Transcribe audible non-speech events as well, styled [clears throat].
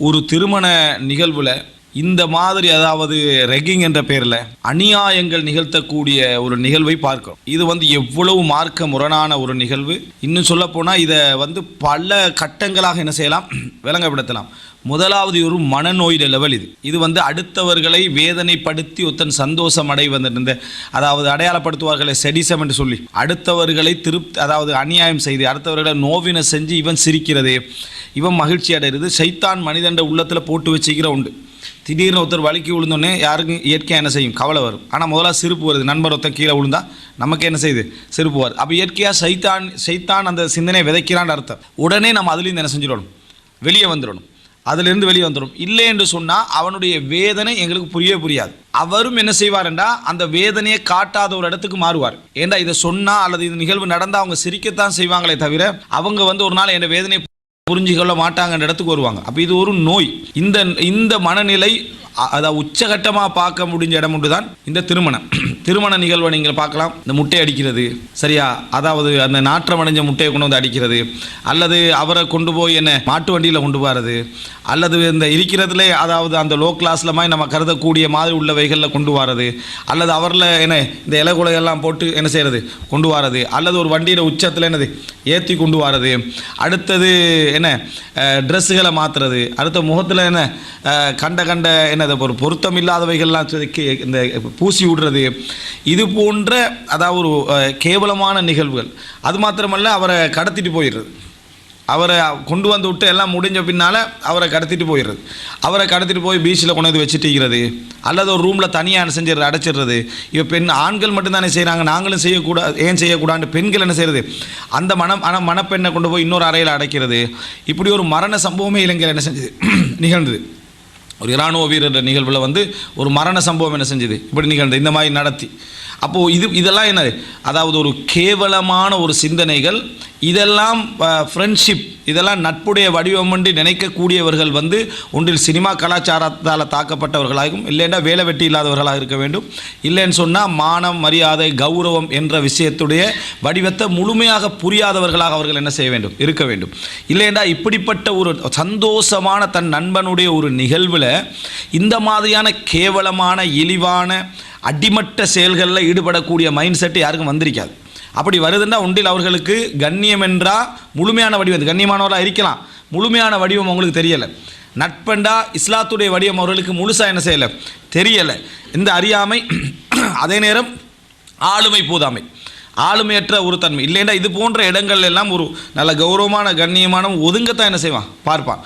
ஒரு திருமண நிகழ்வில் இந்த மாதிரி அதாவது ரெக்கிங் என்ற பெயரில் அநியாயங்கள் நிகழ்த்தக்கூடிய ஒரு நிகழ்வை பார்க்கிறோம். இது வந்து எவ்வளவு மார்க்க முரணான ஒரு நிகழ்வு. இன்னும் சொல்லப்போனால் இதை வந்து பல கட்டங்களாக என்ன செய்யலாம்? [clears throat] விளங்கப்படுத்தலாம். முதலாவது ஒரு மனநோயிட லெவல் இது. இது வந்து அடுத்தவர்களை வேதனைப்படுத்தி ஒருத்தன் சந்தோஷம் அடைவந்த அதாவது அடையாளப்படுத்துவார்களை செடிசம் என்று சொல்லி. அடுத்தவர்களை திருப்தி அதாவது அநியாயம் செய்து அடுத்தவர்களை நோவினை செஞ்சு இவன் சிரிக்கிறது இவன் மகிழ்ச்சி அடைகிறது சைத்தான் மனிதண்ட உள்ளத்தில் போட்டு வச்சுக்கிற உண்டு. திடீர்னு ஒருத்தர் வலிக்கு விழுந்தோடனே யாருக்கும் இயற்கையாக என்ன செய்யும்? கவலை வரும். ஆனால் முதல்ல சிரிப்பு வருது. நண்பர் ஒருத்தன் கீழே விழுந்தா நமக்கு என்ன செய்யுது சிரிப்பு வருது. அப்போ இயற்கையாக சைத்தான் சைத்தான் அந்த சிந்தனையை விதைக்கிறான்னு அர்த்தம். உடனே நம்ம அதுலேருந்து என்ன செஞ்சிடணும்? வெளியே வந்துடணும். அதிலிருந்து வெளியே வந்துடும். இல்லை என்று சொன்னால் அவனுடைய வேதனை எங்களுக்கு புரியவே புரியாது. அவரும் என்ன செய்வார்ன்றா அந்த வேதனையை காட்டாத ஒரு இடத்துக்கு மாறுவார். ஏண்டா இதை சொன்னா அல்லது இந்த நிகழ்வு நடந்தால் அவங்க சிரிக்கத்தான் செய்வாங்களே தவிர அவங்க வந்து ஒரு நாள் என் வேதனை புரிஞ்சுக்கொள்ள மாட்டாங்கன்ற இடத்துக்கு வருவாங்க. அப்போ இது ஒரு நோய். இந்த இந்த மனநிலை அதை உச்சகட்டமாக பார்க்க முடிஞ்ச இடம் ஒன்று தான் இந்த திருமணம். திருமண நிகழ்வை நீங்கள் பார்க்கலாம். இந்த முட்டை அடிக்கிறது சரியா? அதாவது அந்த நாற்றம் அடைஞ்ச முட்டையை கொண்டு வந்து அடிக்கிறது அல்லது அவரை கொண்டு போய் என்ன மாட்டு வண்டியில் கொண்டு போகிறது அல்லது இந்த இருக்கிறதுலே அதாவது அந்த லோ கிளாஸில் மாதிரி நம்ம கருதக்கூடிய மாதிரி உள்ளவைகளில் கொண்டு வரது அல்லது அவரில் என்ன இந்த இலை குலையெல்லாம் போட்டு என்ன செய்கிறது கொண்டு வரது அல்லது ஒரு வண்டியில் உச்சத்தில் என்னது ஏற்றி கொண்டு வரது அடுத்தது என்ன ட்ரெஸ்ஸுகளை மாற்றுறது அடுத்த முகத்தில் என்ன கண்ட கண்ட என்னது ஒரு பொருத்தம் இல்லாதவைகள்லாம் இந்த பூசி விடுறது. இது போன்ற அதாவது ஒரு கேவலமான நிகழ்வுகள். அது மாத்திரமல்ல அவரை கடத்திட்டு போயிடுறது. அவரை கொண்டு வந்து விட்டு எல்லாம் முடிஞ்ச பின்னால் அவரை கடத்திட்டு போயிடுறது. அவரை கடத்திட்டு போய் பீச்சில் கொண்டு வந்து அல்லது ஒரு ரூமில் தனியாக செஞ்சிடுறது அடைச்சிடுறது. இப்போ பெண் ஆண்கள் மட்டும்தானே செய்கிறாங்க நாங்களும் செய்யக்கூடாது ஏன் செய்யக்கூடாது பெண்கள் என்ன செய்கிறது அந்த மனம் ஆனால் மணப்பெண்ணை கொண்டு போய் இன்னொரு அறையில் அடைக்கிறது. இப்படி ஒரு மரண சம்பவமே இலங்கையில் என்ன செஞ்சது? [clears throat] நிகழ்ந்தது. ஒரு இராணுவ வீரர் நிகழ்வில் வந்து ஒரு மரண சம்பவம் என்ன செஞ்சது? இப்படி நிகழ்ந்து இந்த மாதிரி நடத்தி. அப்போது இது இதெல்லாம் என்ன அதாவது ஒரு கேவலமான ஒரு சிந்தனைகள் இதெல்லாம் ஃப்ரெண்ட்ஷிப் இதெல்லாம் நட்புடைய வடிவம் என்று நினைக்கக்கூடியவர்கள் வந்து ஒன்றில் சினிமா கலாச்சாரத்தால் தாக்கப்பட்டவர்களாகும். இல்லைன்னா வேலை வெட்டி இல்லாதவர்களாக இருக்க வேண்டும். இல்லைன்னு சொன்னால் மானம் மரியாதை கௌரவம் என்ற விஷயத்துடைய வடிவத்தை முழுமையாக புரியாதவர்களாக அவர்கள் என்ன செய்ய வேண்டும்? இருக்க வேண்டும். இல்லைன்னா இப்படிப்பட்ட ஒரு சந்தோஷமான தன் நண்பனுடைய ஒரு நிகழ்வில் இந்த மாதிரியான கேவலமான இழிவான அடிமட்ட செயல்களில் ஈடுபடக்கூடிய மைண்ட் செட்டு யாருக்கும் வந்திருக்காது. அப்படி வருதுன்னா ஒன்றில் அவர்களுக்கு கண்ணியம் என்றால் முழுமையான வடிவம் கண்ணியமானவராக கண்ணியமானவர்களாக இருக்கலாம். முழுமையான வடிவம் அவங்களுக்கு தெரியலை. நட்பண்டா இஸ்லாத்துடைய வடிவம் அவர்களுக்கு முழுசாக என்ன செய்யலை? தெரியலை. இந்த அறியாமை [clears throat] அதே நேரம் ஆளுமை போதாமை. ஆளுமையற்ற ஒரு தன்மை. இல்லைன்னா இது போன்ற இடங்கள் எல்லாம் ஒரு நல்ல கௌரவமான கண்ணியமான ஒதுங்கத்தான் என்ன செய்வான்? பார்ப்பான்.